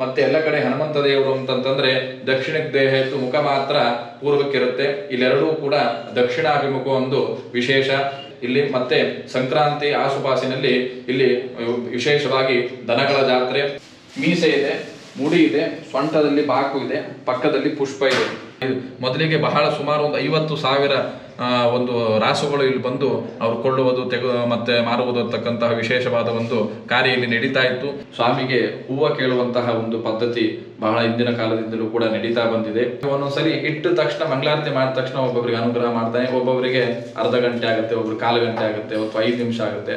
ಮತ್ತೆ ಎಲ್ಲ ಕಡೆ ಹನುಮಂತ ದೇವರು ಅಂತಂತಂದ್ರೆ ದಕ್ಷಿಣಕ್ಕೆ ದೇಹ ಇತ್ತು ಮುಖ ಮಾತ್ರ ಪೂರ್ವಕ್ಕಿರುತ್ತೆ. ಇಲ್ಲೆರಡೂ ಕೂಡ ದಕ್ಷಿಣಾಭಿಮುಖ ಒಂದು ವಿಶೇಷ. ಇಲ್ಲಿ ಮತ್ತೆ ಸಂಕ್ರಾಂತಿ ಆಸುಪಾಸಿನಲ್ಲಿ ಇಲ್ಲಿ ವಿಶೇಷವಾಗಿ ದನಗಳ ಜಾತ್ರೆ. ಮೀಸೆ ಇದೆ, ಮುಡಿ ಇದೆ ಸೊಂಟದಲ್ಲಿ ಬಾಕು ಇದೆ, ಪಕ್ಕದಲ್ಲಿ ಪುಷ್ಪ ಇದೆ. ಮೊದಲಿಗೆ ಬಹಳ ಸುಮಾರು ಒಂದು ಐವತ್ತು ಸಾವಿರ ಒಂದು ರಾಸುಗಳು ಇಲ್ಲಿ ಬಂದು ಅವ್ರು ಕೊಳ್ಳುವುದು, ತೆಗೆ, ಮತ್ತೆ ಮಾರುವುದು ಅಂತಕ್ಕಂತಹ ವಿಶೇಷವಾದ ಒಂದು ಕಾರ್ಯ ಇಲ್ಲಿ ನಡೀತಾ ಇತ್ತು. ಸ್ವಾಮಿಗೆ ಹೂವು ಕೇಳುವಂತಹ ಒಂದು ಪದ್ಧತಿ ಬಹಳ ಹಿಂದಿನ ಕಾಲದಿಂದಲೂ ಕೂಡ ನಡೀತಾ ಬಂದಿದೆ. ಒಂದೊಂದ್ಸರಿ ಇಟ್ಟ ತಕ್ಷಣ ಮಂಗಳಾರತಿ ಮಾಡಿದ ತಕ್ಷಣ ಒಬ್ಬೊಬ್ಬರಿಗೆ ಅನುಗ್ರಹ ಮಾಡ್ತಾನೆ ಒಬ್ಬೊಬ್ಬರಿಗೆ ಅರ್ಧ ಗಂಟೆ ಆಗುತ್ತೆ, ಒಬ್ರು ಕಾಲು ಗಂಟೆ ಆಗುತ್ತೆ ಅಥವಾ ಐದು ನಿಮಿಷ ಆಗುತ್ತೆ.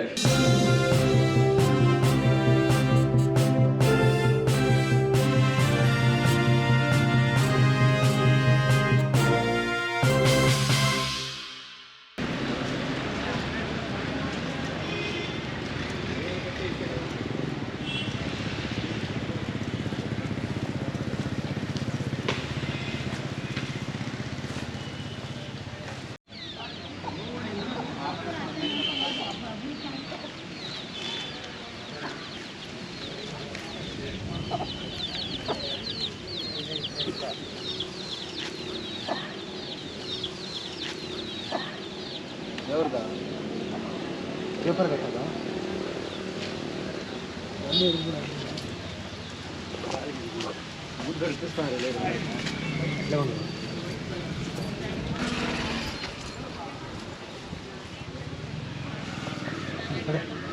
그래.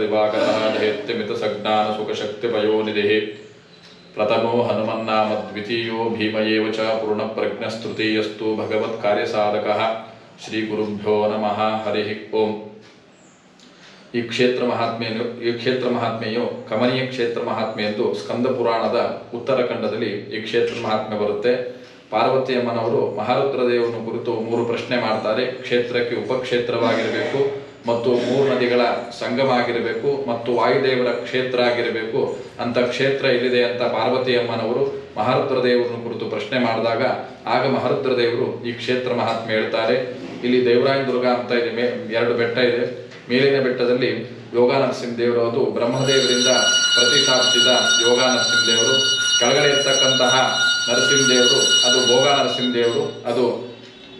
ದಿವಾಕರಃ ದೈತ್ಯಮಿತ ಸಜ್ಞಾನ ಸುಖಶಕ್ತಿ ಪಯೋನಿಧಿಃ ಪ್ರಥಮೋ ಹನುಮನ್ನಾಮ ದ್ವಿತೀಯೋ ಭೀಮ ಏವ ಚ ಪೂರ್ಣಪ್ರಜ್ಞಸ್ತೃತೀಯಸ್ತು ಭಗವತ್ಕಾರ್ಯಸಾಧಕಃ ಶ್ರೀ ಗುರುಭ್ಯೋ ನಮಃ ಹರಿ ಓಂ ಈ ಕ್ಷೇತ್ರ ಮಹಾತ್ಮೆಯನ್ನು ಈ ಕ್ಷೇತ್ರ ಮಹಾತ್ಮೆಯು ಕಮನೀಯ ಕ್ಷೇತ್ರ ಮಹಾತ್ಮೆ ಎಂದು ಸ್ಕಂದ ಪುರಾಣದ ಉತ್ತರಖಂಡದಲ್ಲಿ ಈ ಕ್ಷೇತ್ರ ಮಹಾತ್ಮೆ ಬರುತ್ತೆ. ಪಾರ್ವತಿ ಅಮ್ಮನವರು ಮಹಾರುದ್ರ ದೇವರನ್ನು ಕುರಿತು ಮೂರು ಪ್ರಶ್ನೆ ಮಾಡ್ತಾರೆ. ಕ್ಷೇತ್ರಕ್ಕೆ ಉಪಕ್ಷೇತ್ರವಾಗಿರಬೇಕು ಮತ್ತು ಮೂರು ನದಿಗಳ ಸಂಗಮ ಆಗಿರಬೇಕು ಮತ್ತು ವಾಯುದೇವರ ಕ್ಷೇತ್ರ ಆಗಿರಬೇಕು ಅಂತ ಕ್ಷೇತ್ರ ಇಲ್ಲಿದೆ ಅಂತ ಪಾರ್ವತಿ ಅಮ್ಮನವರು ಮಹಾರುದ್ರ ದೇವರನ್ನು ಕುರಿತು ಪ್ರಶ್ನೆ ಮಾಡಿದಾಗ ಆಗ ಮಹಾರುದ್ರ ದೇವರು ಈ ಕ್ಷೇತ್ರ ಮಹಾತ್ಮೆ ಹೇಳ್ತಾರೆ. ಇಲ್ಲಿ ದೇವರಾಯನ ದುರ್ಗ ಅಂತ ಇದೆ. ಮೇ ಎರಡು ಬೆಟ್ಟ ಇದೆ. ಮೇಲಿನ ಬೆಟ್ಟದಲ್ಲಿ ಯೋಗ ನರಸಿಂಹ ದೇವರು, ಅದು ಬ್ರಹ್ಮದೇವರಿಂದ ಪ್ರತಿಷ್ಠಾಪಿಸಿದ ಯೋಗ ನರಸಿಂಹ ದೇವರು. ಕೆಳಗಡೆ ಇರ್ತಕ್ಕಂತಹ ನರಸಿಂಹ ದೇವರು ಅದು ಭೋಗ ನರಸಿಂಹದೇವರು, ಅದು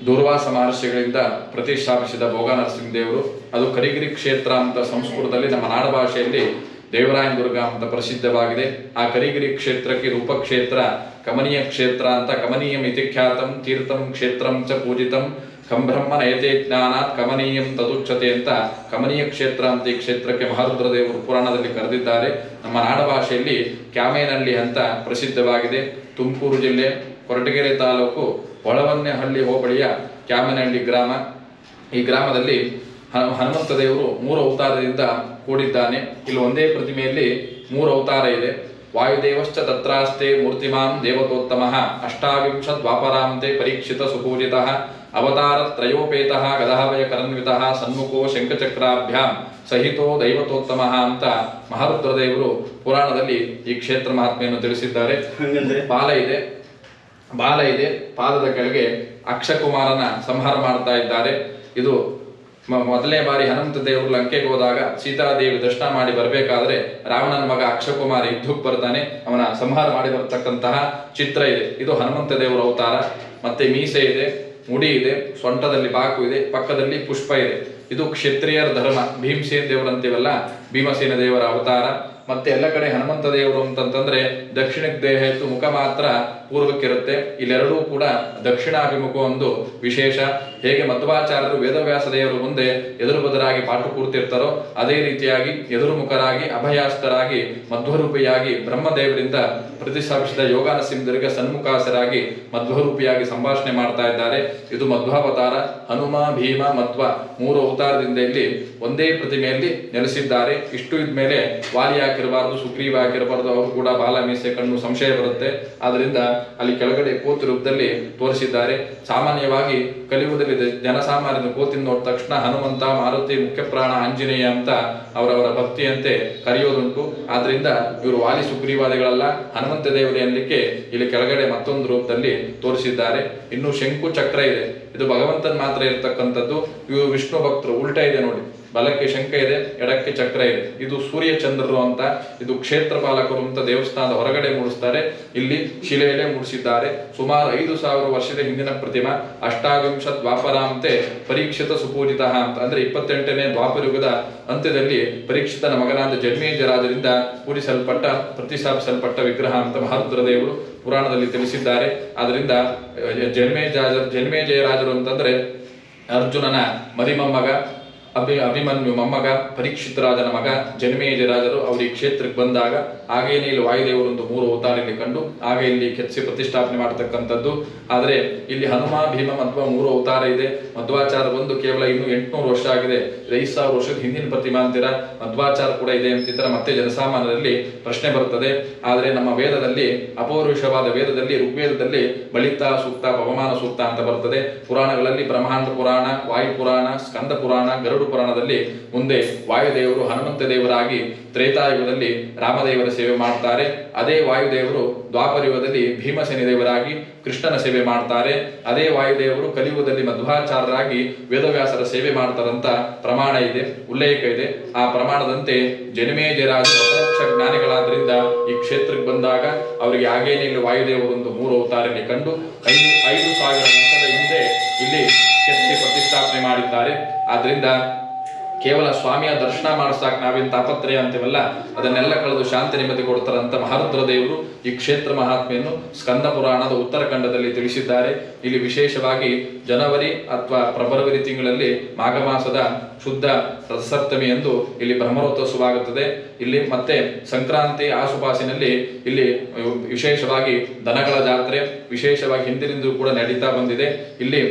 ದೂರ್ವಾಸ ಮಹರ್ಷಿಗಳಿಂದ ಪ್ರತಿಷ್ಠಾಪಿಸಿದ ಭೋಗ ನರಸಿಂಹದೇವರು, ಅದು ಕರಿಗಿರಿ ಕ್ಷೇತ್ರ ಅಂತ ಸಂಸ್ಕೃತದಲ್ಲಿ ನಮ್ಮ ನಾಡ ಭಾಷೆಯಲ್ಲಿ ದೇವರಾಯನ ದುರ್ಗ ಅಂತ ಪ್ರಸಿದ್ಧವಾಗಿದೆ. ಆ ಕರಿಗಿರಿ ಕ್ಷೇತ್ರಕ್ಕೆ ರೂಪಕ್ಷೇತ್ರ, ಕಮನೀಯ ಕ್ಷೇತ್ರ ಅಂತ ಕಮನೀಯಂ ಇತಿ ಖ್ಯಾತಂ ತೀರ್ಥಂ, ಕ್ಷೇತ್ರಂ ಚ ಪೂಜಿತಂ ಕಂಬ್ರಹ್ಮ ನಯತೆ ಜ್ಞಾನಾತ್ ಕಮನೀಯಂ ತದುಚ್ಛತೆ ಅಂತ ಕಮನೀಯ ಕ್ಷೇತ್ರ ಅಂತ ಈ ಕ್ಷೇತ್ರಕ್ಕೆ ಮಹಾರುದ್ರ ದೇವರು ಪುರಾಣದಲ್ಲಿ ಕರೆದಿದ್ದಾರೆ. ನಮ್ಮ ನಾಡ ಭಾಷೆಯಲ್ಲಿ ಕ್ಯಾಮೇನಹಳ್ಳಿ ಅಂತ ಪ್ರಸಿದ್ಧವಾಗಿದೆ. ತುಮಕೂರು ಜಿಲ್ಲೆ ಕೊರಟಗೆರೆ ತಾಲೂಕು ಹೊಳವನ್ನೆಹಳ್ಳಿ ಹೋಬಳಿಯ ಕ್ಯಾಮೇನಹಳ್ಳಿ ಗ್ರಾಮ. ಈ ಗ್ರಾಮದಲ್ಲಿ ಹನುಮಂತ ದೇವರು ಮೂರು ಅವತಾರದಿಂದ ಕೂಡಿದ್ದಾನೆ. ಇಲ್ಲಿ ಒಂದೇ ಪ್ರತಿಮೆಯಲ್ಲಿ ಮೂರು ಅವತಾರ ಇದೆ. ವಾಯುದೇವಶ್ಚ ತತ್ರಾಸ್ತೆ ಮೂರ್ತಿಮಾನ್ ದೇವತೋತ್ತಮ ಅಷ್ಟಾವಿಂಶ ದ್ವಾಪರಾಂತೆ ಪರೀಕ್ಷಿತ ಸುಪೂಜಿತ ಅವತಾರ ಗದಹವಯ ಕರನ್ವಿತಃ ಸನ್ಮುಖೋ ಶಂಖಚಕ್ರಾಭ್ಯಾಂ ಸಹಿತೋ ದೈವತೋತ್ತಮ ಅಂತ ಮಹಾರುದ್ರದೇವರು ಪುರಾಣದಲ್ಲಿ ಈ ಕ್ಷೇತ್ರ ಮಹಾತ್ಮೆಯನ್ನು ತಿಳಿಸಿದ್ದಾರೆ. ಬಾಲ ಇದೆ. ಬಾಲ ಇದೆ. ಪಾದದ ಕೆಳಗೆ ಅಕ್ಷಕುಮಾರನ ಸಂಹಾರ ಮಾಡ್ತಾ ಇದ್ದಾರೆ. ಇದು ಮ- ಮೊದಲನೇ ಬಾರಿ ಹನುಮಂತ ದೇವರು ಲಂಕೆಗೆ ಹೋದಾಗ ಸೀತಾದೇವಿ ದರ್ಶನ ಮಾಡಿ ಬರಬೇಕಾದ್ರೆ ರಾವಣನ ಮಗ ಅಕ್ಷಕುಮಾರ ಯುದ್ಧಕ್ಕೆ ಬರ್ತಾನೆ. ಅವನ ಸಂಹಾರ ಮಾಡಿ ಬರ್ತಕ್ಕಂತಹ ಚಿತ್ರ ಇದೆ. ಇದು ಹನುಮಂತ ದೇವರ ಅವತಾರ. ಮತ್ತೆ ಮೀಸೆ ಇದೆ. ಮುಡಿ ಇದೆ, ಸೊಂಟದಲ್ಲಿ ಬಾಕು ಇದೆ, ಪಕ್ಕದಲ್ಲಿ ಪುಷ್ಪ ಇದೆ. ಇದು ಕ್ಷತ್ರಿಯರ ಧರ್ಮ. ಭೀಮಸೇನ ದೇವರಂತೀವಲ್ಲ, ಭೀಮಸೇನ ದೇವರ ಅವತಾರ. ಮತ್ತೆ ಎಲ್ಲ ಕಡೆ ಹನುಮಂತ ದೇವರು ಅಂತಂತಂದ್ರೆ ದಕ್ಷಿಣಕ್ಕೆ ದೇಹ ಇತ್ತು ಮುಖ ಮಾತ್ರ ಪೂರ್ವಕ್ಕಿರುತ್ತೆ. ಇಲ್ಲೆರಡೂ ಕೂಡ ದಕ್ಷಿಣಾಭಿಮುಖ ಒಂದು ವಿಶೇಷ. ಹೇಗೆ ಮಧ್ವಾಚಾರ್ಯರು ವೇದವ್ಯಾಸ ದೇವರು ಮುಂದೆ ಎದುರು ಬದರಾಗಿ ಪಾಠ ಕೂರ್ತಿರ್ತಾರೋ ಅದೇ ರೀತಿಯಾಗಿ ಎದುರುಮುಖರಾಗಿ ಅಭಯಾಸ್ತರಾಗಿ ಮಧ್ವರೂಪಿಯಾಗಿ, ಬ್ರಹ್ಮದೇವರಿಂದ ಪ್ರತಿಷ್ಠಾಪಿಸಿದ ಯೋಗಾನ ಸಿಂಧರಿಗೆ ಸನ್ಮುಖಾಸರಾಗಿ ಮಧ್ವರೂಪಿಯಾಗಿ ಸಂಭಾಷಣೆ ಮಾಡ್ತಾ ಇದ್ದಾರೆ. ಇದು ಮಧ್ವಾವತಾರ, ಹನುಮ, ಭೀಮ, ಮಧ್ವ ಮೂರು ಅವತಾರದಿಂದ ಇಲ್ಲಿ ಒಂದೇ ಪ್ರತಿಮೆಯಲ್ಲಿ ನೆಲೆಸಿದ್ದಾರೆ. ಇಷ್ಟು ಇದ್ಮೇಲೆ ವಾಲಿ ಹಾಕಿರಬಾರ್ದು ಸುಗ್ರೀವ ಆಗಿರಬಾರ್ದು, ಅವರು ಕೂಡ ಬಾಲ ಮೀಸೆ ಕಣ್ಣು ಸಂಶಯ ಬರುತ್ತೆ. ಆದ್ರಿಂದ ಅಲ್ಲಿ ಕೆಳಗಡೆ ಕೋತಿ ರೂಪದಲ್ಲಿ ತೋರಿಸಿದ್ದಾರೆ. ಸಾಮಾನ್ಯವಾಗಿ ಕಲಿಯುಗದಲ್ಲಿ ಜನಸಾಮಾನ್ಯದ ಕೋತಿ ನೋಡಿದ ತಕ್ಷಣ ಹನುಮಂತ, ಮಾರುತಿ ಮುಖ್ಯ ಪ್ರಾಣ ಆಂಜನೇಯ ಅಂತ ಅವರವರ ಭಕ್ತಿಯಂತೆ ಕರೆಯೋದುಂಟು. ಆದ್ರಿಂದ ಇವರು ವಾಲಿ ಸುಗ್ರೀವಾದಿಗಳಲ್ಲ. ಹನುಮಂತ ದೇವರೇ ಅನ್ಲಿಕ್ಕೆ ಇಲ್ಲಿ ಕೆಳಗಡೆ ಮತ್ತೊಂದು ರೂಪದಲ್ಲಿ ತೋರಿಸಿದ್ದಾರೆ. ಇನ್ನು ಶಂಕು ಚಕ್ರ ಇದೆ. ಇದು ಭಗವಂತನ್ ಮಾತ್ರ ಇರತಕ್ಕಂಥದ್ದು. ಇವರು ವಿಷ್ಣು ಭಕ್ತರು, ಉಲ್ಟಾ ಇದೆ ನೋಡಿ. ಬಲಕ್ಕೆ ಶಂಖ ಇದೆ, ಎಡಕ್ಕೆ ಚಕ್ರ ಇದೆ. ಇದು ಸೂರ್ಯ ಚಂದ್ರರು ಅಂತ, ಇದು ಕ್ಷೇತ್ರ ಪಾಲಕರು ಅಂತ ದೇವಸ್ಥಾನದ ಹೊರಗಡೆ ಮೂಡಿಸ್ತಾರೆ. ಇಲ್ಲಿ ಶಿಲೆಯಲ್ಲೇ ಮೂಡಿಸಿದ್ದಾರೆ. ಸುಮಾರು ಐದು ಸಾವಿರ ವರ್ಷದ ಹಿಂದಿನ ಪ್ರತಿಮಾ ಅಷ್ಟಾವಿಂಶ ದ್ವಾಪರಾಂತೆ ಪರೀಕ್ಷಿತ ಸುಪೂಜಿತ ಅಂತ. ಅಂದ್ರೆ ಇಪ್ಪತ್ತೆಂಟನೇ ದ್ವಾಪರಯುಗದ ಅಂತ್ಯದಲ್ಲಿ ಪರೀಕ್ಷಿತನ ಮಗನಾದ ಜನ್ಮೇಜ ಜಯರಾಜರಿಂದ ಪೂಜಿಸಲ್ಪಟ್ಟ, ಪ್ರತಿಷ್ಠಾಪಿಸಲ್ಪಟ್ಟ ವಿಗ್ರಹ ಅಂತ ಮಹಾರುದ್ರ ದೇವರು ಪುರಾಣದಲ್ಲಿ ತಿಳಿಸಿದ್ದಾರೆ. ಆದ್ದರಿಂದ ಜನ್ಮೇ ಜನ್ಮೇಜ ಜನ್ಮೇಜಯ ರಾಜರು ಅಂತಂದ್ರೆ ಅರ್ಜುನನ ಮರಿಮೊಮ್ಮಗ ಅಭಿ ಅಭಿಮನ್ಯು ಮೊಮ್ಮಗ ಪರೀಕ್ಷಿತ ರಾಜನ ಮಗ ಜನ್ಮೇಜ ರಾಜರು ಅವರು ಈ ಕ್ಷೇತ್ರಕ್ಕೆ ಬಂದಾಗ ಹಾಗೇನೆ ಇಲ್ಲಿ ವಾಯುದೇವರೊಂದು ಮೂರು ಅವತಾರ ಇಲ್ಲಿ ಕಂಡು ಆಗ ಇಲ್ಲಿ ಕೆತ್ತಿಸಿ ಪ್ರತಿಷ್ಠಾಪನೆ ಮಾಡತಕ್ಕಂಥದ್ದು. ಆದರೆ ಇಲ್ಲಿ ಹನುಮ, ಭೀಮ ಅಥವಾ ಮೂರು ಅವತಾರ ಇದೆ. ಮಧ್ವಾಚಾರ ಬಂದು ಕೇವಲ ಇನ್ನು ಎಂಟುನೂರು ವರ್ಷ ಆಗಿದೆ. ಐದು ಸಾವಿರ ವರ್ಷದ ಹಿಂದಿನ ಪ್ರತಿಮಾ ಅಂತೀರ? ಮಧ್ವಾಚಾರ ಕೂಡ ಇದೆ ಅಂತಿದ್ರೆ ಮತ್ತೆ ಜನಸಾಮಾನ್ಯರಲ್ಲಿ ಪ್ರಶ್ನೆ ಬರುತ್ತದೆ. ಆದರೆ ನಮ್ಮ ವೇದದಲ್ಲಿ, ಅಪೌರುಷವಾದ ವೇದದಲ್ಲಿ, ಋಗ್ವೇದದಲ್ಲಿ ಬಳಿತ ಸೂಕ್ತ, ಪವಮಾನ, ಸೂಕ್ತ ಅಂತ ಬರ್ತದೆ ಪುರಾಣಗಳಲ್ಲಿ ಬ್ರಹ್ಮಾಂಡ ಪುರಾಣ, ವಾಯು ಪುರಾಣ, ಸ್ಕಂದ ಪುರಾಣ, ಗರುಡ ಪುರಾಣದಲ್ಲಿ ಮುಂದೆ ವಾಯುದೇವರು ಹನುಮಂತ ದೇವರಾಗಿ ತ್ರೇತಾಯುಗದಲ್ಲಿ ರಾಮದೇವರ ಸೇವೆ ಮಾಡ್ತಾರೆ. ಅದೇ ವಾಯುದೇವರು ದ್ವಾಪರಯುಗದಲ್ಲಿ ಭೀಮಸೇನೆ ದೇವರಾಗಿ ಕೃಷ್ಣನ ಸೇವೆ ಮಾಡ್ತಾರೆ. ಅದೇ ವಾಯುದೇವರು ಕಲಿಯುಗದಲ್ಲಿ ಮಧ್ವಾಚಾರ್ಯರಾಗಿ ವೇದವ್ಯಾಸರ ಸೇವೆ ಮಾಡ್ತಾರಂತ ಪ್ರಮಾಣ ಇದೆ, ಉಲ್ಲೇಖ ಇದೆ. ಆ ಪ್ರಮಾಣದಂತೆ ಜನ್ಮೇಜರಾಜ ಅಪರೋಕ್ಷ ಜ್ಞಾನಿಗಳಾದ್ರಿಂದ ಈ ಕ್ಷೇತ್ರಕ್ಕೆ ಬಂದಾಗ ಅವರಿಗೆ ಆಗೇನೆ ವಾಯುದೇವರು ಒಂದು ಮೂರು ಅವತಾರಲ್ಲಿ ಕಂಡು, ಐದು ಐದು ಸಾವಿರ ವರ್ಷದ ಹಿಂದೆ ಇಲ್ಲಿ ಪ್ರತಿಷ್ಠಾಪನೆ ಮಾಡಿದ್ದಾರೆ. ಆದ್ರಿಂದ ಕೇವಲ ಸ್ವಾಮಿಯ ದರ್ಶನ ಮಾಡಿಸಾಕ್ ನಾವೇನ್ ತಾಪತ್ರಯ ಅಂತೀವಲ್ಲ? ಅದನ್ನೆಲ್ಲ ಕಳೆದು ಶಾಂತಿ ನೆಮ್ಮದಿ ಕೊಡ್ತಾರಂತ ಮಹಾರುದ್ರ ದೇವರು ಈ ಕ್ಷೇತ್ರ ಮಹಾತ್ಮೆಯನ್ನು ಸ್ಕಂದ ಪುರಾಣದ ಉತ್ತರಖಂಡದಲ್ಲಿ ತಿಳಿಸಿದ್ದಾರೆ. ಇಲ್ಲಿ ವಿಶೇಷವಾಗಿ ಜನವರಿ ಅಥವಾ ಫೆಬ್ರವರಿ ತಿಂಗಳಲ್ಲಿ ಮಾಘ ಮಾಸದ ಶುದ್ಧ ರಥಸಪ್ತಮಿ ಎಂದು ಇಲ್ಲಿ ಬ್ರಹ್ಮರೋತ್ಸವ ಆಗುತ್ತದೆ. ಇಲ್ಲಿ ಮತ್ತೆ ಸಂಕ್ರಾಂತಿ ಆಸುಪಾಸಿನಲ್ಲಿ ಇಲ್ಲಿ ವಿಶೇಷವಾಗಿ ದನಗಳ ಜಾತ್ರೆ, ವಿಶೇಷವಾಗಿ ಹಿಂದಿನಿಂದಲೂ ಕೂಡ ನಡೀತಾ ಬಂದಿದೆ. ಇಲ್ಲಿ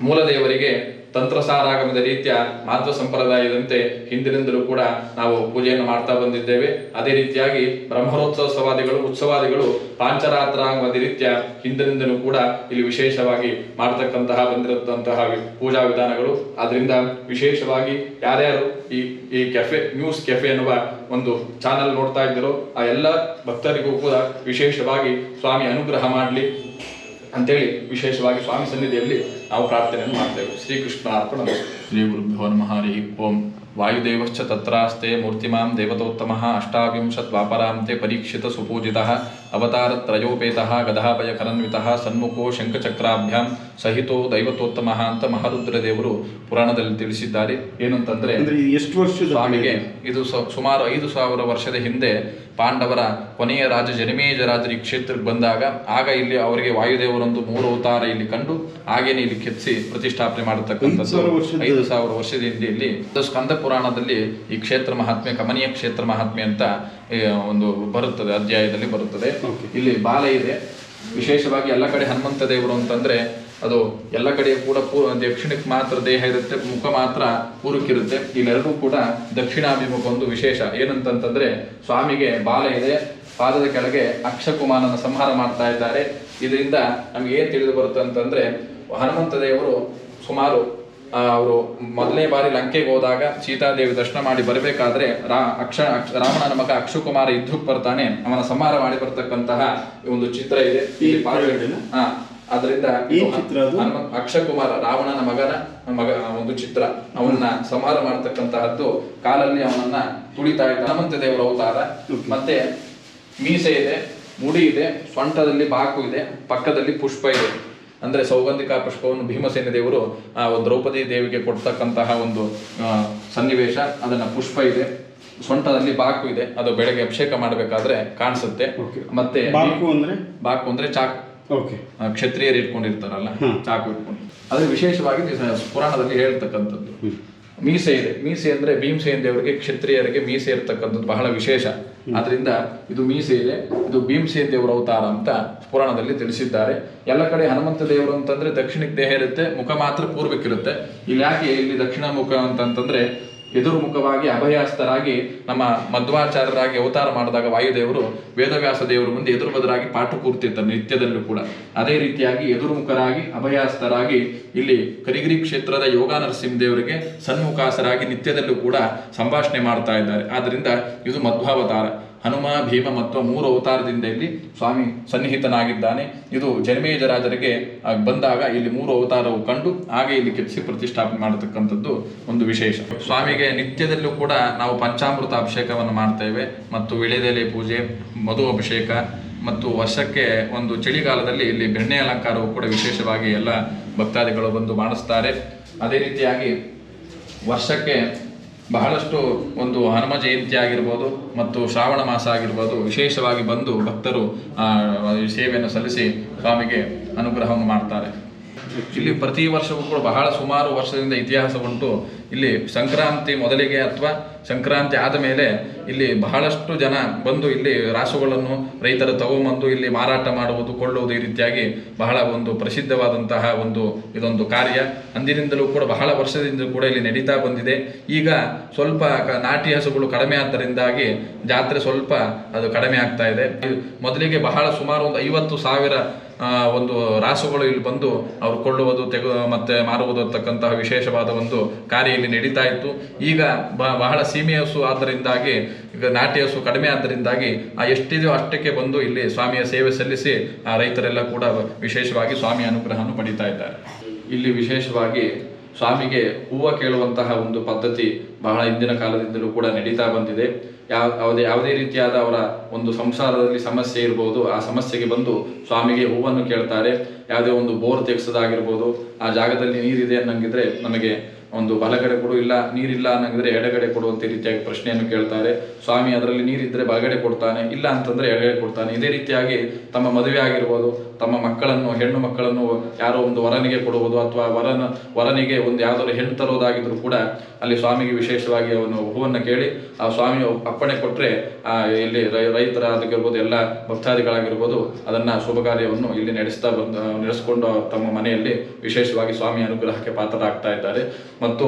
ಮೂಲದೇವರಿಗೆ ತಂತ್ರಸಾರಾಗಮದ ರೀತಿಯ ಮಾಧ್ವ ಸಂಪ್ರದಾಯದಂತೆ ಹಿಂದಿನಿಂದಲೂ ಕೂಡ ನಾವು ಪೂಜೆಯನ್ನು ಮಾಡ್ತಾ ಬಂದಿದ್ದೇವೆ. ಅದೇ ರೀತಿಯಾಗಿ ಬ್ರಹ್ಮರೋತ್ಸವಾದಿಗಳು ಉತ್ಸವಾದಿಗಳು ಪಾಂಚರಾತ್ರಾಂಗದ ರೀತಿಯ ಹಿಂದಿನಿಂದಲೂ ಕೂಡ ಇಲ್ಲಿ ವಿಶೇಷವಾಗಿ ಮಾಡ್ತಕ್ಕಂತಹ, ಬಂದಿರತಕ್ಕಂತಹ ಪೂಜಾ ವಿಧಾನಗಳು. ಅದರಿಂದ ವಿಶೇಷವಾಗಿ ಯಾರ್ಯಾರು ಈ ಈ ಕೆಫೆ, ನ್ಯೂಸ್ ಕೆಫೆ ಎನ್ನುವ ಒಂದು ಚಾನಲ್ ನೋಡ್ತಾ ಇದ್ದರೋ, ಆ ಎಲ್ಲ ಭಕ್ತರಿಗೂ ಕೂಡ ವಿಶೇಷವಾಗಿ ಸ್ವಾಮಿ ಅನುಗ್ರಹ ಮಾಡಲಿ. ಅಂತೇಳಿ ವಿಶೇಷವಾಗಿ ಸ್ವಾಮಿ ಸನ್ನಿಧಿಯಲ್ಲಿ ನಾವು ಪ್ರಾರ್ಥನೆಯನ್ನು ಮಾಡ್ತೇವೆ ಶ್ರೀಕೃಷ್ಣ ಅರ್ಪಣ ಶ್ರೀ ಗುರುಭ್ಯೋ ನಮಃ ಹರಿ ಓಂ ವಾಯುದೇವಶ್ಚ ತತ್ರಾಸ್ತೆ ಮೂರ್ತಿಮಾಂ ದೇವತೋತ್ತಮ ಅಷ್ಟಾವಿಂಶತ್ ದ್ವಾಪರಾಂತೆ ಪರೀಕ್ಷಿತ ಸುಪೂಜಿತಃ ಅವತಾರತ್ರಯೋಪೇತಃ ಗದಾಭಯಕರನ್ವಿತಃ ಸನ್ಮುಖೋ ಶಂಖಚಕ್ರಾಭ್ಯಾಂ ಸಹಿತೋ ದೈವತೋತ್ತಮ ಅಂತ ಮಹಾರುದ್ರ ದೇವರು ಪುರಾಣದಲ್ಲಿ ತಿಳಿಸಿದ್ದಾರೆ. ಏನಂತಂದ್ರೆ ಅಂದ್ರೆ ಎಷ್ಟು ವರ್ಷದ ಸ್ವಾಮಿಗೆ ಇದು ಸುಮಾರು ಐದು ಸಾವಿರ ವರ್ಷದ ಹಿಂದೆ ಪಾಂಡವರ ಕೊನೆಯ ರಾಜ ಜನಮೇಜ ರಾಜರು ಈ ಕ್ಷೇತ್ರಕ್ಕೆ ಬಂದಾಗ ಆಗ ಇಲ್ಲಿ ಅವರಿಗೆ ವಾಯುದೇವರೊಂದು ಮೂರು ಅವತಾರ ಇಲ್ಲಿ ಕಂಡು ಹಾಗೇನೆ ಇಲ್ಲಿ ಕೆತ್ತಿಸಿ ಪ್ರತಿಷ್ಠಾಪನೆ ಮಾಡತಕ್ಕಂಥ ಮಾಡತಕ್ಕಂಥದ್ದು. ಐದು ಸಾವಿರ ವರ್ಷದ ಹಿಂದೆ ಇಲ್ಲಿ ಸ್ಕಂದ ಪುರಾಣದಲ್ಲಿ ಈ ಕ್ಷೇತ್ರ ಮಹಾತ್ಮೆ ಕಮನೀಯ ಕ್ಷೇತ್ರ ಮಹಾತ್ಮೆ ಅಂತ ಒಂದು ಬರುತ್ತದೆ ಅಧ್ಯಾಯದಲ್ಲಿ ಬರುತ್ತದೆ. ಇಲ್ಲಿ ಬಾಲ ಇದೆ. ವಿಶೇಷವಾಗಿ ಎಲ್ಲ ಕಡೆ ಹನುಮಂತ ದೇವರು ಅಂತಂದ್ರೆ ಅದು ಎಲ್ಲ ಕಡೆ ಕೂಡ ಪೂ ದಕ್ಷಿಣಕ್ಕೆ ಮಾತ್ರ ದೇಹ ಇರುತ್ತೆ ಮುಖ ಮಾತ್ರ ಪೂರ್ವಕ್ಕಿರುತ್ತೆ ಇಲ್ಲೆರಡೂ ಕೂಡ ದಕ್ಷಿಣಾಭಿಮುಖ ಒಂದು ವಿಶೇಷ. ಏನಂತಂತಂದ್ರೆ ಸ್ವಾಮಿಗೆ ಬಾಲ ಇದೆ ಪಾದದ ಕೆಳಗೆ ಅಕ್ಷಕುಮಾರನ ಸಂಹಾರ ಮಾಡ್ತಾ ಇದ್ದಾರೆ. ಇದರಿಂದ ನಮ್ಗೆ ಏನ್ ತಿಳಿದು ಬರುತ್ತೆ ಅಂತಂದ್ರೆ ಹನುಮಂತ ದೇವರು ಸುಮಾರು ಅವರು ಮೊದಲನೇ ಬಾರಿ ಲಂಕೆಗೆ ಹೋದಾಗ ಸೀತಾದೇವಿ ದರ್ಶನ ಮಾಡಿ ಬರಬೇಕಾದ್ರೆ ರಾ ಅಕ್ಷ ಅಕ್ಷ- ರಾವಣನ ಮಗ ಅಕ್ಷಕುಮಾರ ಯುದ್ಧಕ್ಕೆ ಬರ್ತಾನೆ. ಅವನ ಸಂಹಾರ ಮಾಡಿ ಬರ್ತಕ್ಕಂತಹ ಒಂದು ಚಿತ್ರ ಇದೆ. ಈ ಅದರಿಂದ ಇದು ಚಿತ್ರ ಅಕ್ಷಕುಮಾರ ರಾವಣನ ಮಗನ ಮಗ ಒಂದು ಚಿತ್ರ. ಅವನ್ನ ಸಂಹಾರ ಮಾಡತಕ್ಕಂತಹದ್ದು ಕಾಲಲ್ಲಿ ಅವನನ್ನ ತುಳಿತಾ ಇದ್ದ ಹನುಮಂತ ದೇವರ ಅವತಾರ. ಮತ್ತೆ ಮೀಸೆ ಇದೆ ಮುಡಿ ಇದೆ ಸೊಂಟದಲ್ಲಿ ಬಾಕು ಇದೆ ಪಕ್ಕದಲ್ಲಿ ಪುಷ್ಪ ಇದೆ. ಅಂದ್ರೆ ಸೌಗಂಧಿಕ ಪುಷ್ಪವನ್ನು ಭೀಮಸೇನ ದೇವರು ಆ ದ್ರೌಪದಿ ದೇವಿಗೆ ಕೊಡ್ತಕ್ಕಂತಹ ಒಂದು ಸನ್ನಿವೇಶ. ಅದನ್ನ ಪುಷ್ಪ ಇದೆ ಸೊಂಟದಲ್ಲಿ ಬಾಕು ಇದೆ. ಅದು ಬೆಳಗ್ಗೆ ಅಭಿಷೇಕ ಮಾಡಬೇಕಾದ್ರೆ ಕಾಣಿಸುತ್ತೆ. ಮತ್ತೆ ಬಾಕು ಅಂದ್ರೆ? ಬಾಕು ಅಂದ್ರೆ ಚಾಕು. ಕ್ಷತ್ರಿಯರು ಇಟ್ಕೊಂಡಿರ್ತಾರಲ್ಲ. ಚಾಕು ಇಟ್ಕೊಂಡು. ಅದ್ರ ವಿಶೇಷವಾಗಿ ಪುರಾಣದಲ್ಲಿ ಹೇಳ್ತಕ್ಕಂಥದ್ದು. ಮೀಸೆ ಇದೆ. ಮೀಸೆ ಅಂದ್ರೆ ಭೀಮಸೇನ್ ದೇವರಿಗೆ ಕ್ಷತ್ರಿಯರಿಗೆ ಮೀಸೆ ಇರತಕ್ಕಂಥದ್ದು ಬಹಳ ವಿಶೇಷ. ಆದ್ರಿಂದ ಇದು ಮೀಸೆ ಇದೆ ಇದು ಭೀಮಸೇನ್ ದೇವರ ಅವತಾರ ಅಂತ ಪುರಾಣದಲ್ಲಿ ತಿಳಿಸಿದ್ದಾರೆ. ಎಲ್ಲ ಕಡೆ ಹನುಮಂತ ದೇವರು ಅಂತಂದ್ರೆ ದಕ್ಷಿಣಕ್ಕೆ ದೇಹ ಇರುತ್ತೆ ಮುಖ ಮಾತ್ರ ಪೂರ್ವಕ್ಕಿರುತ್ತೆ ಇಲ್ಲಿ ಯಾಕೆ ಇಲ್ಲಿ ದಕ್ಷಿಣ ಮುಖ ಅಂತಂತಂದ್ರೆ ಎದುರು ಮುಖವಾಗಿ ಅಭಯಹಸ್ತರಾಗಿ ನಮ್ಮ ಮಧ್ವಾಚಾರ್ಯರಾಗಿ ಅವತಾರ ಮಾಡಿದಾಗ ವಾಯುದೇವರು ವೇದವ್ಯಾಸ ದೇವರ ಮುಂದೆ ಎದುರು ಬದರಾಗಿ ಪಾಠ ಕೂರ್ತಿರ್ತಾರೆ ನಿತ್ಯದಲ್ಲೂ ಕೂಡ. ಅದೇ ರೀತಿಯಾಗಿ ಎದುರುಮುಖರಾಗಿ ಅಭಯಾಸ್ತರಾಗಿ ಇಲ್ಲಿ ಕರಿಗಿರಿ ಕ್ಷೇತ್ರದ ಯೋಗ ನರಸಿಂಹ ದೇವರಿಗೆ ಸನ್ಮುಖಾಸರಾಗಿ ನಿತ್ಯದಲ್ಲೂ ಕೂಡ ಸಂಭಾಷಣೆ ಮಾಡ್ತಾ ಇದ್ದಾರೆ. ಆದ್ದರಿಂದ ಇದು ಮಧ್ವಾವತಾರ. ಹನುಮ, ಭೀಮ ಮತ್ತು ಮೂರು ಅವತಾರದಿಂದ ಇಲ್ಲಿ ಸ್ವಾಮಿ ಸನ್ನಿಹಿತನಾಗಿದ್ದಾನೆ. ಇದು ಜನಮೇಜರಾಜರಿಗೆ ಬಂದಾಗ ಇಲ್ಲಿ ಮೂರು ಅವತಾರವು ಕಂಡು ಹಾಗೆ ಇಲ್ಲಿ ಕೆತ್ತಿಸಿ ಪ್ರತಿಷ್ಠಾಪನೆ ಮಾಡತಕ್ಕಂಥದ್ದು ಒಂದು ವಿಶೇಷ. ಸ್ವಾಮಿಗೆ ನಿತ್ಯದಲ್ಲೂ ಕೂಡ ನಾವು ಪಂಚಾಮೃತ ಅಭಿಷೇಕವನ್ನು ಮಾಡ್ತೇವೆ ಮತ್ತು ವಿಳೆದೆಲೆ ಪೂಜೆ, ಮಧು ಅಭಿಷೇಕ ಮತ್ತು ವರ್ಷಕ್ಕೆ ಒಂದು ಚಳಿಗಾಲದಲ್ಲಿ ಇಲ್ಲಿ ಬೆಣ್ಣೆ ಅಲಂಕಾರವು ಕೂಡ ವಿಶೇಷವಾಗಿ ಎಲ್ಲ ಭಕ್ತಾದಿಗಳು ಬಂದು ಮಾಡಿಸ್ತಾರೆ. ಅದೇ ರೀತಿಯಾಗಿ ವರ್ಷಕ್ಕೆ ಬಹಳಷ್ಟು ಒಂದು ಹನುಮ ಜಯಂತಿ ಆಗಿರ್ಬೋದು ಮತ್ತು ಶ್ರಾವಣ ಮಾಸ ಆಗಿರ್ಬೋದು ವಿಶೇಷವಾಗಿ ಬಂದು ಭಕ್ತರು ಸೇವೆಯನ್ನು ಸಲ್ಲಿಸಿ ಸ್ವಾಮಿಗೆ ಅನುಗ್ರಹವನ್ನು ಮಾಡ್ತಾರೆ. ಇಲ್ಲಿ ಪ್ರತಿ ವರ್ಷವೂ ಕೂಡ ಬಹಳ ಸುಮಾರು ವರ್ಷದಿಂದ ಇತಿಹಾಸ ಉಂಟು ಇಲ್ಲಿ ಸಂಕ್ರಾಂತಿ ಮೊದಲಿಗೆ ಅಥವಾ ಸಂಕ್ರಾಂತಿ ಆದ ಮೇಲೆ ಇಲ್ಲಿ ಬಹಳಷ್ಟು ಜನ ಬಂದು ಇಲ್ಲಿ ರಾಸುಗಳನ್ನು ರೈತರು ತಗೊಂಬಂದು ಇಲ್ಲಿ ಮಾರಾಟ ಮಾಡುವುದು, ಕೊಳ್ಳುವುದು ಈ ರೀತಿಯಾಗಿ ಬಹಳ ಒಂದು ಪ್ರಸಿದ್ಧವಾದಂತಹ ಒಂದು ಇದೊಂದು ಕಾರ್ಯ. ಅಂದಿನಿಂದಲೂ ಕೂಡ ಬಹಳ ವರ್ಷದಿಂದ ಕೂಡ ಇಲ್ಲಿ ನಡೀತಾ ಬಂದಿದೆ. ಈಗ ಸ್ವಲ್ಪ ನಾಟಿ ಹಸುಗಳು ಕಡಿಮೆ ಆದ್ದರಿಂದಾಗಿ ಜಾತ್ರೆ ಸ್ವಲ್ಪ ಅದು ಕಡಿಮೆ ಆಗ್ತಾ ಇದೆ. ಮೊದಲಿಗೆ ಬಹಳ ಸುಮಾರು ಒಂದು ಐವತ್ತು ಸಾವಿರ ಒಂದು ರಾಸುಗಳು ಇಲ್ಲಿ ಬಂದು ಅವ್ರು ಕೊಳ್ಳುವುದು, ತೆಗೆ, ಮತ್ತೆ ಮಾರುವುದು ಅಂತಕ್ಕಂತಹ ವಿಶೇಷವಾದ ಒಂದು ಕಾರ್ಯ ಇಲ್ಲಿ ನಡೀತಾ ಇತ್ತು. ಈಗ ಬಹಳ ಸೀಮೆ ಹಸು ಆದ್ದರಿಂದಾಗಿ, ಈಗ ನಾಟಿ ಹಸು ಕಡಿಮೆ ಆದ್ದರಿಂದಾಗಿ, ಆ ಎಷ್ಟಿದೆಯೋ ಅಷ್ಟಕ್ಕೆ ಬಂದು ಇಲ್ಲಿ ಸ್ವಾಮಿಯ ಸೇವೆ ಸಲ್ಲಿಸಿ, ಆ ರೈತರೆಲ್ಲ ಕೂಡ ವಿಶೇಷವಾಗಿ ಸ್ವಾಮಿಯ ಅನುಗ್ರಹವನ್ನು ಪಡೀತಾ ಇದ್ದಾರೆ. ಇಲ್ಲಿ ವಿಶೇಷವಾಗಿ ಸ್ವಾಮಿಗೆ ಹೂವು ಕೇಳುವಂತಹ ಒಂದು ಪದ್ಧತಿ ಬಹಳ ಹಿಂದಿನ ಕಾಲದಿಂದಲೂ ಕೂಡ ನಡೀತಾ ಬಂದಿದೆ. ಯಾವ, ಯಾವುದೇ ಯಾವುದೇ ರೀತಿಯಾದ ಅವರ ಒಂದು ಸಂಸಾರದಲ್ಲಿ ಸಮಸ್ಯೆ ಇರ್ಬೋದು, ಆ ಸಮಸ್ಯೆಗೆ ಬಂದು ಸ್ವಾಮಿಗೆ ಹೂವನ್ನು ಕೇಳ್ತಾರೆ. ಯಾವುದೇ ಒಂದು ಬೋರ್ ತೆಗೆಸೋದಾಗಿರ್ಬೋದು, ಆ ಜಾಗದಲ್ಲಿ ನೀರಿದೆ ಅನ್ನಂಗಿದ್ರೆ ನಮಗೆ ಒಂದು ಬಲಗಡೆ ಕೊಡು, ಇಲ್ಲ ನೀರಿಲ್ಲ ಅನ್ನಂಗಿದ್ರೆ ಎಡಗಡೆ ಕೊಡುವಂತ ರೀತಿಯಾಗಿ ಪ್ರಶ್ನೆಯನ್ನು ಕೇಳ್ತಾರೆ. ಸ್ವಾಮಿ ಅದರಲ್ಲಿ ನೀರಿದ್ದರೆ ಬಲಗಡೆ ಕೊಡ್ತಾನೆ, ಇಲ್ಲ ಅಂತಂದ್ರೆ ಎಡಗಡೆ ಕೊಡ್ತಾನೆ. ಇದೇ ರೀತಿಯಾಗಿ ತಮ್ಮ ಮದುವೆ ಆಗಿರ್ಬೋದು, ತಮ್ಮ ಮಕ್ಕಳನ್ನು, ಹೆಣ್ಣು ಮಕ್ಕಳನ್ನು ಯಾರೋ ಒಂದು ವರನಿಗೆ ಕೊಡುವುದು ಅಥವಾ ವರನ, ವರನಿಗೆ ಒಂದು ಯಾವ್ದಾದ್ರು ಹೆಣ್ಣು ತರೋದಾಗಿದ್ರೂ ಕೂಡ ಅಲ್ಲಿ ಸ್ವಾಮಿಗೆ ವಿಶೇಷವಾಗಿ ಅವನು ಹೂವನ್ನು ಕೇಳಿ, ಆ ಸ್ವಾಮಿ ಅಪ್ಪಣೆ ಕೊಟ್ಟರೆ ಇಲ್ಲಿ ರೈ- ರೈತರಾಗಿರ್ಬೋದು, ಎಲ್ಲ ಭಕ್ತಾದಿಗಳಾಗಿರ್ಬೋದು, ಅದನ್ನ ಶುಭ ಕಾರ್ಯವನ್ನು ಇಲ್ಲಿ ನಡೆಸ್ತಾ ಬಂದ, ನಡೆಸಿಕೊಂಡು ತಮ್ಮ ಮನೆಯಲ್ಲಿ ವಿಶೇಷವಾಗಿ ಸ್ವಾಮಿ ಅನುಗ್ರಹಕ್ಕೆ ಪಾತ್ರರಾಗ್ತಾ ಇದ್ದಾರೆ. ಮತ್ತು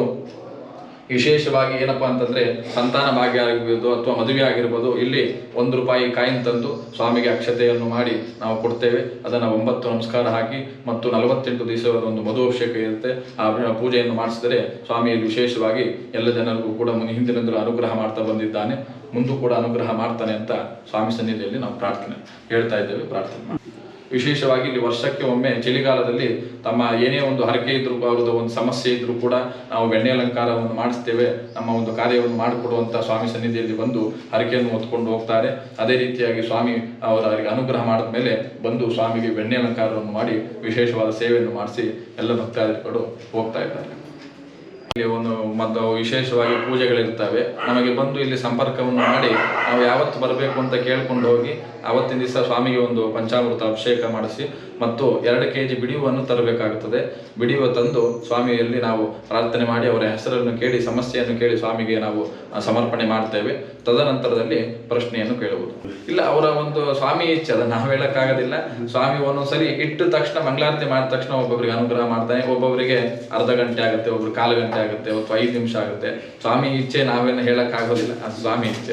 ವಿಶೇಷವಾಗಿ ಏನಪ್ಪ ಅಂತಂದ್ರೆ ಸಂತಾನ ಭಾಗ್ಯ ಆಗಿರ್ಬೋದು ಅಥವಾ ಮದುವೆ ಆಗಿರ್ಬೋದು, ಇಲ್ಲಿ ಒಂದು ರೂಪಾಯಿ ಕಾಯಿನ್ ತಂದು ಸ್ವಾಮಿಗೆ ಅಕ್ಷತೆಯನ್ನು ಮಾಡಿ ನಾವು ಕೊಡ್ತೇವೆ. ಅದನ್ನು ಒಂಬತ್ತು ನಮಸ್ಕಾರ ಹಾಕಿ ಮತ್ತು ನಲವತ್ತೆಂಟು ದಿವಸದ ಒಂದು ಮಧು ಅಭಿಷೇಕ ಇರುತ್ತೆ. ಆ ಪೂಜೆಯನ್ನು ಮಾಡಿಸಿದರೆ ಸ್ವಾಮಿಯಲ್ಲಿ ವಿಶೇಷವಾಗಿ ಎಲ್ಲ ಜನರಿಗೂ ಕೂಡ ಹಿಂದಿನಿಂದಲೂ ಅನುಗ್ರಹ ಮಾಡ್ತಾ ಬಂದಿದ್ದಾನೆ. ಮುಂದೂ ಕೂಡ ಅನುಗ್ರಹ ಮಾಡ್ತಾನೆ ಅಂತ ಸ್ವಾಮಿ ಸನ್ನಿಧಿಯಲ್ಲಿ ನಾವು ಪ್ರಾರ್ಥನೆ ಹೇಳ್ತಾ ಇದ್ದೇವೆ, ಪ್ರಾರ್ಥನೆ. ವಿಶೇಷವಾಗಿ ಇಲ್ಲಿ ವರ್ಷಕ್ಕೆ ಒಮ್ಮೆ ಚಳಿಗಾಲದಲ್ಲಿ ತಮ್ಮ ಏನೇ ಒಂದು ಹರಕೆ ಇದ್ರೂ ಅವ್ರದ್ದು ಒಂದು ಸಮಸ್ಯೆ ಇದ್ರೂ ಕೂಡ ನಾವು ಬೆಣ್ಣೆ ಅಲಂಕಾರವನ್ನು ಮಾಡಿಸ್ತೇವೆ. ನಮ್ಮ ಒಂದು ಕಾರ್ಯವನ್ನು ಮಾಡಿಕೊಡುವಂಥ ಸ್ವಾಮಿ ಸನ್ನಿಧಿಯಲ್ಲಿ ಬಂದು ಹರಕೆಯನ್ನು ಹೊತ್ಕೊಂಡು ಹೋಗ್ತಾರೆ. ಅದೇ ರೀತಿಯಾಗಿ ಸ್ವಾಮಿ ಅವರ ಅವರಿಗೆ ಅನುಗ್ರಹ ಮಾಡಿದ ಮೇಲೆ ಬಂದು ಸ್ವಾಮಿಗೆ ಬೆಣ್ಣೆ ಅಲಂಕಾರವನ್ನು ಮಾಡಿ ವಿಶೇಷವಾದ ಸೇವೆಯನ್ನು ಮಾಡಿಸಿ ಎಲ್ಲ ಭಕ್ತಾದಿಗಳು ಹೋಗ್ತಾ ಇದ್ದಾರೆ. ಇಲ್ಲಿ ಒಂದು ಮತ್ತು ವಿಶೇಷವಾಗಿ ಪೂಜೆಗಳಿರ್ತವೆ. ನಮಗೆ ಬಂದು ಇಲ್ಲಿ ಸಂಪರ್ಕವನ್ನು ಮಾಡಿ ನಾವು ಯಾವತ್ತು ಬರಬೇಕು ಅಂತ ಕೇಳ್ಕೊಂಡು ಹೋಗಿ ಅವತ್ತಿನ ದಿವಸ ಸ್ವಾಮಿಗೆ ಒಂದು ಪಂಚಾಮೃತ ಅಭಿಷೇಕ ಮಾಡಿಸಿ ಮತ್ತು ಎರಡು ಕೆ ಜಿ ಬಿಡಿಯುವನ್ನು ತರಬೇಕಾಗುತ್ತದೆ. ಬಿಡಿಯುವ ತಂದು ಸ್ವಾಮಿಯಲ್ಲಿ ನಾವು ಪ್ರಾರ್ಥನೆ ಮಾಡಿ ಅವರ ಹೆಸರನ್ನು ಕೇಳಿ, ಸಮಸ್ಯೆಯನ್ನು ಕೇಳಿ ಸ್ವಾಮಿಗೆ ನಾವು ಸಮರ್ಪಣೆ ಮಾಡ್ತೇವೆ. ತದನಂತರದಲ್ಲಿ ಪ್ರಶ್ನೆಯನ್ನು ಕೇಳುವುದು. ಇಲ್ಲ, ಅವರ ಒಂದು ಸ್ವಾಮಿ ಇಚ್ಛೆ ಅದನ್ನು ನಾವು ಹೇಳಕ್ಕಾಗೋದಿಲ್ಲ. ಸ್ವಾಮಿ ಒಂದೊಂದ್ಸರಿ ಇಟ್ಟ ತಕ್ಷಣ ಮಂಗಳಾರತಿ ಮಾಡಿದ ತಕ್ಷಣ ಒಬ್ಬೊಬ್ಬರಿಗೆ ಅನುಗ್ರಹ ಮಾಡ್ತಾನೆ. ಒಬ್ಬೊಬ್ಬರಿಗೆ ಅರ್ಧ ಗಂಟೆ ಆಗುತ್ತೆ ಒಬ್ಬರು ಕಾಲು ಗಂಟೆ ಆಗುತ್ತೆ ಅಥವಾ ಐದು ನಿಮಿಷ ಆಗುತ್ತೆ. ಸ್ವಾಮಿ ಇಚ್ಛೆ ನಾವೇನು ಹೇಳೋಕ್ಕಾಗೋದಿಲ್ಲ. ಅದು ಸ್ವಾಮಿ ಇಚ್ಛೆ.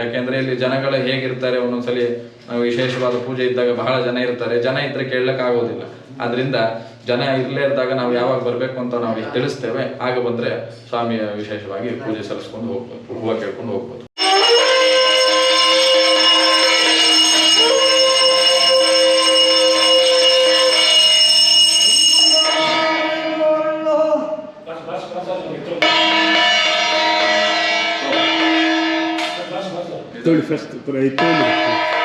ಯಾಕೆಂದ್ರೆ ಇಲ್ಲಿ ಜನಗಳು ಹೇಗಿರ್ತಾರೆ, ಒಂದೊಂದ್ಸಲಿ ನಾವು ವಿಶೇಷವಾದ ಪೂಜೆ ಇದ್ದಾಗ ಬಹಳ ಜನ ಇರ್ತಾರೆ. ಜನ ಇದ್ರೆ ಕೇಳಲಿಕ್ಕೆ ಆಗೋದಿಲ್ಲ. ಅದರಿಂದ ಜನ ಇರ್ಲೇ ಇದ್ದಾಗ ನಾವು ಯಾವಾಗ ಬರಬೇಕು ಅಂತ ನಾವು ತಿಳಿಸ್ತೇವೆ. ಆಗ ಬಂದ್ರೆ ಸ್ವಾಮಿಯ ವಿಶೇಷವಾಗಿ ಪೂಜೆ ಸಲ್ಲಿಸ್ಕೊಂಡು ಹೋಗ್ಬೋದು ಹೂವು ಕೇಳ್ಕೊಂಡು ಹೋಗ್ಬೋದು. i tolli. ನಮ್ಮ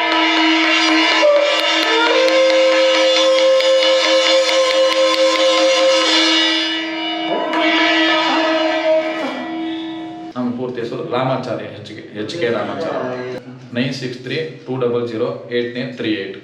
ಪೂರ್ತಿ H K H K Ramacharya nine six three two double zero eight nine three eight.